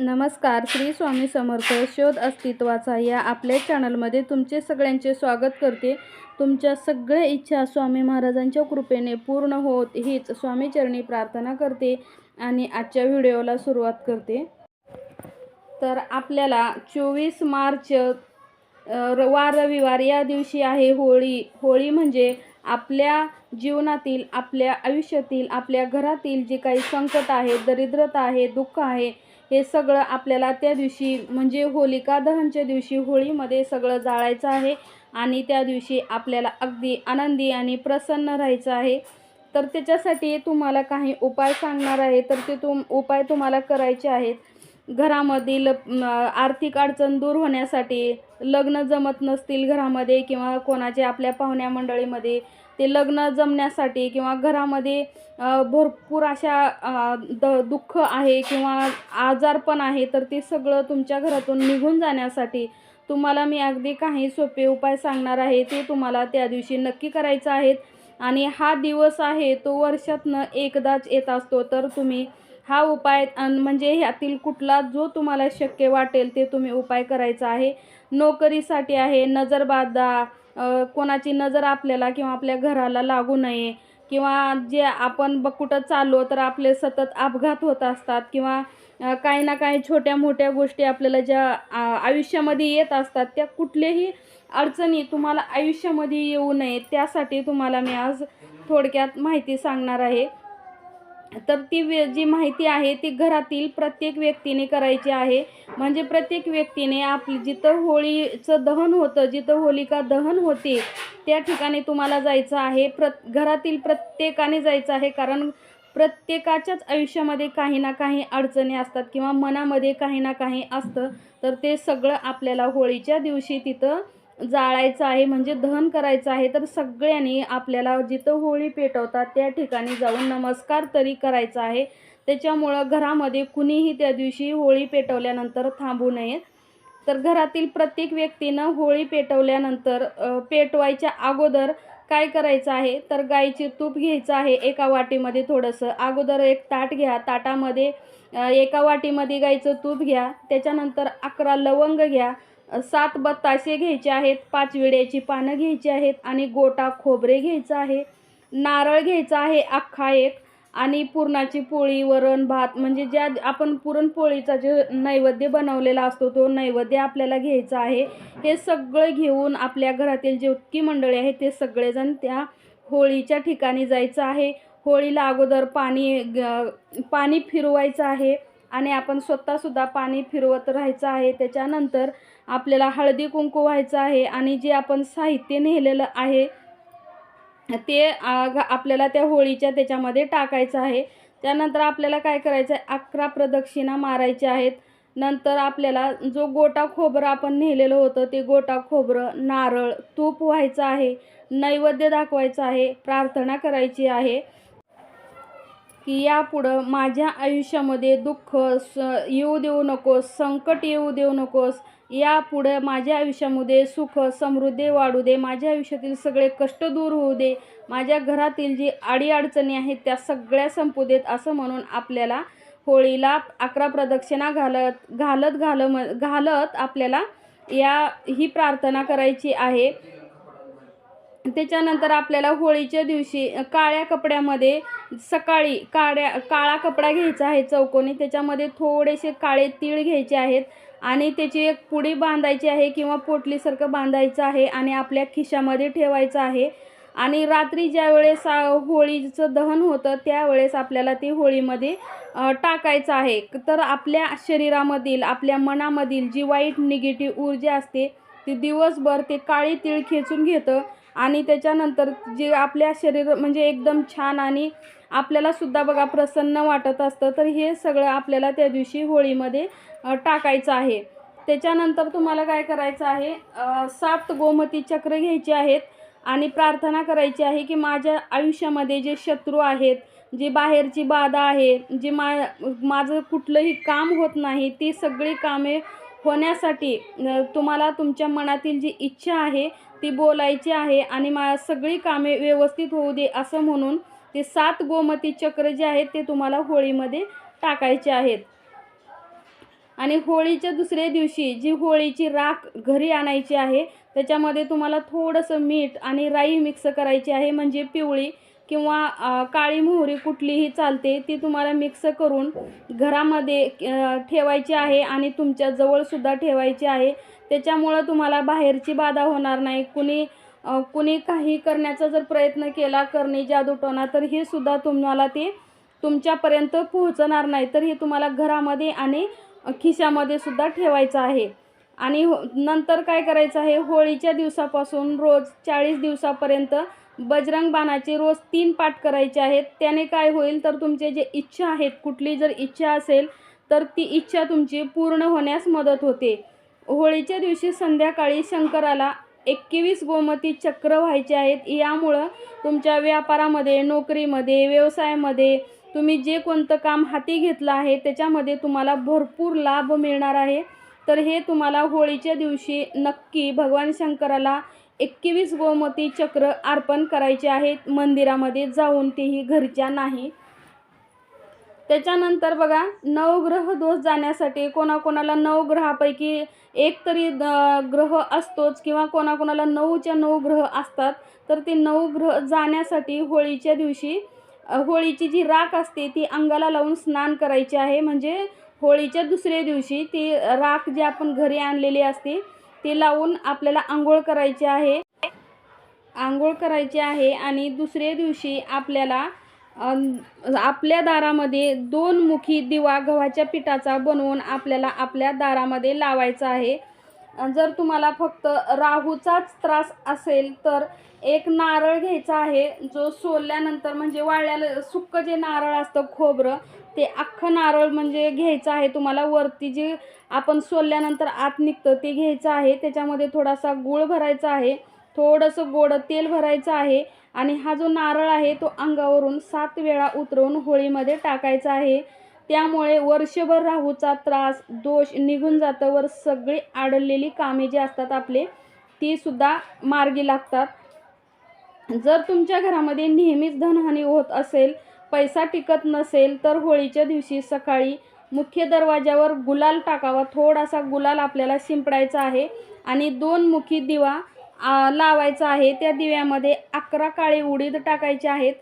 नमस्कार श्री स्वामी समर्थ शोध अस्तित्वाचा या आपल्या चॅनलमध्ये तुमचे सगळ्यांचे स्वागत करते. तुमच्या सगळ्या इच्छा स्वामी महाराजांच्या कृपेने पूर्ण होत हीच स्वामीचरणी प्रार्थना करते आणि आजच्या व्हिडिओला सुरुवात करते. तर आपल्याला चोवीस मार्च र- वार रविवार या दिवशी आहे. होळी होळी म्हणजे आपल्या जीवनातील आपल्या आयुष्यातील आपल्या घरातील जे काही संकट आहे दरिद्रता आहे दुःख आहे हे सगळं आपल्याला त्या दिवशी म्हणजे होलिका दहनच्या दिवशी होळीमध्ये सगळं जाळायचं आहे. आणि त्या दिवशी आपल्याला अगदी आनंदी आणि प्रसन्न राहायचं आहे. तर त्याच्यासाठी तुम्हाला काही उपाय सांगणार आहे. तर ते तुम उपाय तुम्हाला करायचे आहेत. घरामधील आर्थिक अडचण दूर होण्यासाठी लग्न जमत नसतील घरामध्ये किंवा कोणाच्या आपल्या पाहुण्या मंडळीमध्ये ते लग्न जमण्यासाठी किंवा घरामध्ये भरपूर अशा द दुःख आहे किंवा आजारपण आहे तर ते सगळं तुमच्या घरातून निघून जाण्यासाठी तुम्हाला मी अगदी काही सोपे उपाय सांगणार आहे. ते तुम्हाला त्या दिवशी नक्की करायचं आहेत. आणि हा दिवस आहे तो वर्षातनं एकदाच येत असतो. तर तुम्ही हा उपाय म्हणजे ह्यातील कुठला जो तुम्हाला शक्य वाटेल ते तुम्ही उपाय करायचा आहे. नोकरीसाठी आहे नजरबाधा कोणाची नजर आपल्याला किंवा आपल्या घराला लागू नये किंवा जे आपण ब कुठं चाललो तर आपले सतत अपघात होत असतात किंवा काही ना काही छोट्या मोठ्या गोष्टी आपल्याला ज्या आयुष्यामध्ये येत असतात त्या कुठल्याही अडचणी तुम्हाला आयुष्यामध्ये येऊ नये त्यासाठी तुम्हाला मी आज थोडक्यात माहिती सांगणार आहे. तर ती जी माहिती आहे ती घरातील प्रत्येक व्यक्तीने करायची आहे. म्हणजे प्रत्येक व्यक्तीने आपली जिथं होळीचं दहन होतं जिथं होलिका दहन होते त्या ठिकाणी तुम्हाला जायचं आहे. प्र घरातील प्रत्येकाने जायचं आहे. कारण प्रत्येकाच्याच आयुष्यामध्ये काही ना काही अडचणी असतात किंवा मनामध्ये काही ना काही असतं. तर ते सगळं आपल्याला होळीच्या दिवशी तिथं जाळायचं आहे म्हणजे दहन करायचं आहे तर सगळ्यांनी आपल्याला जिथं होळी पेटवतात त्या ठिकाणी जाऊन नमस्कार तरी करायचा आहे. त्याच्यामुळं घरामध्ये कुणीही त्या दिवशी होळी पेटवल्यानंतर थांबू नये. तर घरातील प्रत्येक व्यक्तीनं होळी पेटवल्यानंतर पेटवायच्या अगोदर काय करायचं आहे? तर गाईचे तूप घ्यायचं आहे एका वाटीमध्ये थोडंसं. अगोदर एक ताट घ्या. ताटामध्ये एका वाटीमध्ये गाईचं तूप घ्या. त्याच्यानंतर अकरा लवंग घ्या. सात बत्तासे घ्यायचे आहेत पाच विड्याची पानं घ्यायची आहेत आणि गोटा खोबरे घ्यायचं आहे नारळ घ्यायचा आहे अख्खा एक आणि पुरणाची पोळी वरण भात म्हणजे ज्या आपण पुरणपोळीचा जे नैवेद्य बनवलेला असतो तो नैवेद्य आपल्याला घ्यायचा आहे. हे सगळं घेऊन आपल्या घरातील जितकी मंडळी आहेत ते सगळेजण त्या होळीच्या ठिकाणी जायचं आहे. होळीला अगोदर पाणी ग- पाणी फिरवायचं आहे आणि आपण स्वतःसुद्धा पाणी फिरवत राहायचं आहे. त्याच्यानंतर आपल्याला हळदी कुंकू व्हायचं आहे आणि जे आपण साहित्य नेलेलं आहे ते आपल्याला त्या होळीच्या त्याच्यामध्ये टाकायचं आहे. त्यानंतर आपल्याला काय करायचं आहे अकरा प्रदक्षिणा मारायच्या आहेत. नंतर आपल्याला जो गोटा खोबरं आपण नेलेलं होतं ते गोटा खोबरं नारळ तूप व्हायचं आहे. नैवेद्य दाखवायचं आहे प्रार्थना करायची आहे. की यापुढं माझ्या आयुष्यामध्ये दुःख स येऊ देऊ नकोस संकट येऊ देऊ नकोस यापुढं माझ्या आयुष्यामध्ये सुख समृद्धी वाढू दे माझ्या आयुष्यातील सगळे कष्ट दूर होऊ दे माझ्या घरातील जी अडीअडचणी आहेत त्या सगळ्या संपू देत असं म्हणून आपल्याला होळीला अकरा प्रदक्षिणा घालत घालत घाल घालत आपल्याला या ही प्रार्थना करायची आहे. त्याच्यानंतर आपल्याला होळीच्या दिवशी काळ्या कपड्यामध्ये सकाळी काळ्या काळा कपडा घ्यायचा आहे चौकोनी. त्याच्यामध्ये थोडेसे काळे तीळ घ्यायचे आहेत आणि त्याची एक पुडी बांधायची आहे किंवा पोटलीसारखं बांधायचं आहे आणि आपल्या खिशामध्ये ठेवायचं आहे. आणि रात्री ज्या वेळेस होळीचं दहन होतं त्यावेळेस आपल्याला ते होळीमध्ये टाकायचं आहे. तर आपल्या शरीरामधील आपल्या मनामधील जी वाईट निगेटिव्ह ऊर्जा असते ती दिवसभर ते काळी तीळ खेचून घेतं. आणि त्याच्यानंतर जे आपल्या शरीर म्हणजे एकदम छान आणि आपल्याला सुद्धा बघा प्रसन्न वाटत असतं तर हे सगळं आपल्याला त्या दिवशी होळीमध्ये टाकायचं आहे. त्याच्यानंतर तुम्हाला काय करायचं आहे सात गोमती चक्र घ्यायचे आहेत आणि प्रार्थना करायची आहे की माझ्या आयुष्यामध्ये जे शत्रू आहेत जी बाहेरची बाधा आहे जी मा माझं कुठलंही काम होत नाही ती सगळी कामे होण्यासाठी तुम्हाला तुमच्या मनातील जी इच्छा आहे ती बोलायची आहे आणि मा सगळी कामे व्यवस्थित होऊ दे असं म्हणून ते सात गोमती चक्र जे आहेत ते तुम्हाला होळीमध्ये टाकायचे आहेत. आणि होळीच्या दुसऱ्या दिवशी जी होळीची राख घरी आणायची आहे त्याच्यामध्ये तुम्हाला थोडंसं मीठ आणि राई मिक्स करायची आहे म्हणजे पिवळी किंवा काळी मोहरी कुठलीही चालते ती तुम्हाला मिक्स करून घरामध्ये ठेवायची आहे आणि तुमच्या जवळसुद्धा ठेवायची आहे. त्याच्यामुळं तुम्हाला बाहेरची बाधा होणार नाही. कुणी कुणी काही करण्याचा जर प्रयत्न केला करणे जादूटोणा तर हे सुद्धा तुम्हाला ते तुमच्यापर्यंत पोहोचणार नाही. तर हे तुम्हाला घरामध्ये आणि खिशामध्ये सुद्धा ठेवायचं आहे. आणि हो नंतर काय करायचं आहे? होळीच्या दिवसापासून रोज चाळीस दिवसापर्यंत बजरंग बाणाचे रोज तीन पाठ करायचे आहेत. त्याने काय होईल? तर तुमचे जे इच्छा आहेत कुठली जर इच्छा असेल तर ती इच्छा तुमची पूर्ण होण्यास मदत होते. होळीच्या दिवशी संध्याकाळी शंकराला एकवीस गोमती चक्र व्हायचे आहेत. यामुळं तुमच्या व्यापारामध्ये नोकरीमध्ये व्यवसायामध्ये तुम्ही जे कोणतं काम हाती घेतलं आहे त्याच्यामध्ये तुम्हाला भरपूर लाभ मिळणार आहे. तर हे तुम्हाला होळीच्या दिवशी नक्की भगवान शंकराला एकवीस गोमती चक्र अर्पण करायचे आहेत. मंदिरामध्ये जाऊन तेही घरच्या नाही. त्याच्यानंतर बघा नवग्रह दोष जाण्यासाठी कोणाकोणाला नऊ ग्रहापैकी एक तरी द- ग्रह असतोच किंवा कोणाकोणाला नऊच्या नऊ ग्रह असतात तर ते नऊ ग्रह जाण्यासाठी होळीच्या दिवशी होळीची जी राख असते ती अंगाला लावून स्नान करायचे आहे. म्हणजे होळीच्या दुसऱ्या दिवशी ती राख जी आपण घरी आणलेली असते ती लावून आपल्याला आंघोळ करायची आहे. आंघोळ करायची आहे आणि दुसऱ्या दिवशी आपल्याला आपल्या दारामध्ये दोन मुखी दिवा गव्हाच्या पिठाचा बनवून आपल्याला आपल्या दारामध्ये लावायचा आहे. जर तुम्हाला फक्त राहूचाच त्रास असेल तर एक नारळ घ्यायचा आहे जो सोलल्यानंतर म्हणजे वाळल्याला सुक्क जे नारळ असतं खोबरं ते अख्खं नारळ म्हणजे घ्यायचं आहे. तुम्हाला वरती जे आपण सोलल्यानंतर आत निघतं ते घ्यायचं आहे. त्याच्यामध्ये थोडासा गूळ भरायचा आहे. थोडंसं गोड तेल भरायचं आहे. आणि हा जो नारळ आहे तो अंगावरून सात वेळा उतरवून होळीमध्ये टाकायचा आहे. त्यामुळे वर्षभर राहूचा त्रास दोष निघून जातं वर सगळी आडलेली कामे जी असतात आपले ती सुद्धा मार्गी लागतात. जर तुमच्या घरामध्ये नेहमीच धनहानी होत असेल पैसा टिकत नसेल तर होळीच्या दिवशी सकाळी मुख्य दरवाजावर गुलाल टाकावा. थोडासा गुलाल आपल्याला शिंपडायचा आहे आणि दोन मुखी दिवा लावायचा आहे. त्या दिव्यामध्ये अकरा काळे उडीद टाकायचे आहेत.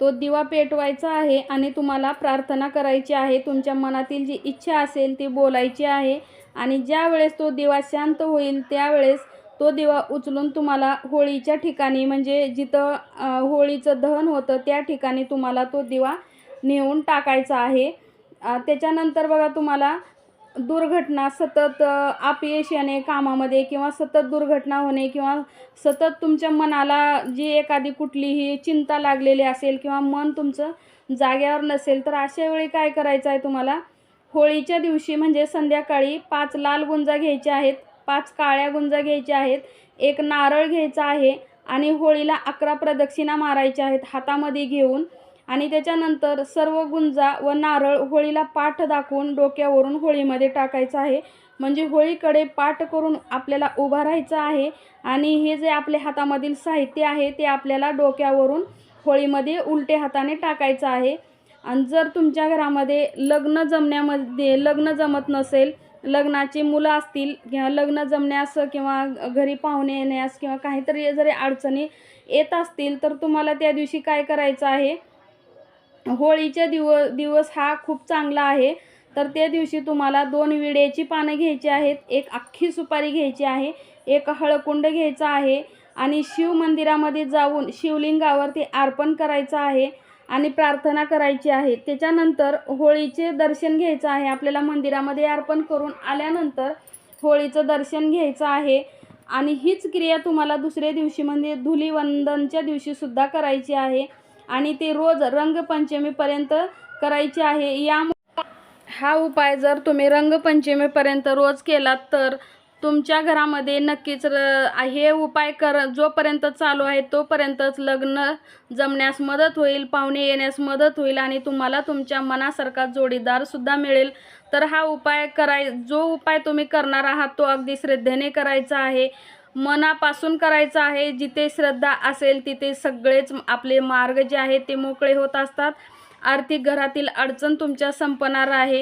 तो दिवा पेटवायचा आहे आणि तुम्हाला प्रार्थना करायची आहे. तुमच्या मनातील जी इच्छा असेल ती बोलायची आहे आणि ज्यावेळेस तो दिवा शांत होईल त्यावेळेस तो दिवा उचलून तुम्हाला होळीच्या ठिकाणी म्हणजे जिथं होळीचं दहन होतं त्या ठिकाणी तुम्हाला तो दिवा नेऊन टाकायचा आहे. त्याच्यानंतर बघा तुम्हाला दुर्घटना सतत अपयश येणे कामामध्ये किंवा सतत दुर्घटना होणे किंवा सतत तुमच्या मनाला जी एखादी कुठलीही चिंता लागलेली असेल किंवा मन तुमचं जाग्यावर नसेल तर अशा वेळी काय करायचं आहे तुम्हाला? होळीच्या दिवशी म्हणजे संध्याकाळी पाच लाल गुंजा घ्यायच्या आहेत. पाच काळ्या गुंजा घ्यायच्या आहेत एक नारळ घ्यायचा आहे आणि होळीला अकरा प्रदक्षिणा मारायच्या आहेत हातामध्ये घेऊन. आणि त्याच्यानंतर सर्व गुंजा व नारळ होळीला पाठ दाखवून डोक्यावरून होळीमध्ये टाकायचं आहे. म्हणजे होळीकडे पाठ करून आपल्याला उभा राहायचं आहे आणि हे जे आपल्या हातामधील साहित्य आहे ते आपल्याला डोक्यावरून होळीमध्ये उलटे हाताने टाकायचं आहे. आणि जर तुमच्या घरामध्ये लग्न जमण्यामध्ये लग्न जमत नसेल लग्नाची मुलं असतील किंवा लग्न जमण्यास किंवा घरी पाहुणे येण्यास किंवा काहीतरी जरी अडचणी येत असतील तर तुम्हाला त्या दिवशी काय करायचं आहे? होळीच्या दिव दिवस हा खूप चांगला आहे. तर त्या दिवशी तुम्हाला दोन विड्याची पानं घ्यायची आहेत एक अख्खी सुपारी घ्यायची आहे एक हळकुंड घ्यायचा आहे आणि शिव मंदिरामध्ये जाऊन शिवलिंगावरती अर्पण करायचं आहे. आणि प्रार्थना करायची आहे. त्याच्यानंतर होळीचे दर्शन घ्यायचं आहे. आपल्याला मंदिरामध्ये अर्पण करून आल्यानंतर होळीचं दर्शन घ्यायचं आहे. आणि हीच क्रिया तुम्हाला दुसऱ्या दिवशी म्हणजे धुलीवंदनच्या दिवशीसुद्धा करायची आहे. आणि ते रोज रंगपंचमीपर्यंत करायची आहे. या हा उपाय जर तुम्ही रंगपंचमीपर्यंत रोज केलात तर तुमच्या घरामध्ये नक्कीच र हे उपाय कर जोपर्यंत चालू आहे तोपर्यंतच लग्न जमण्यास मदत होईल पाहुणे येण्यास मदत होईल आणि तुम्हाला तुमच्या मनासारखा जोडीदारसुद्धा मिळेल. तर हा उपाय कराय जो उपाय तुम्ही करणार आहात तो अगदी श्रद्धेने करायचा आहे. मनापासून करायचा आहे जिथे श्रद्धा असेल तिथे सगळेच आपले मार्ग जे आहेत ते मोकळे होत असतात. आर्थिक घरातील अडचण तुमच्या संपणार आहे.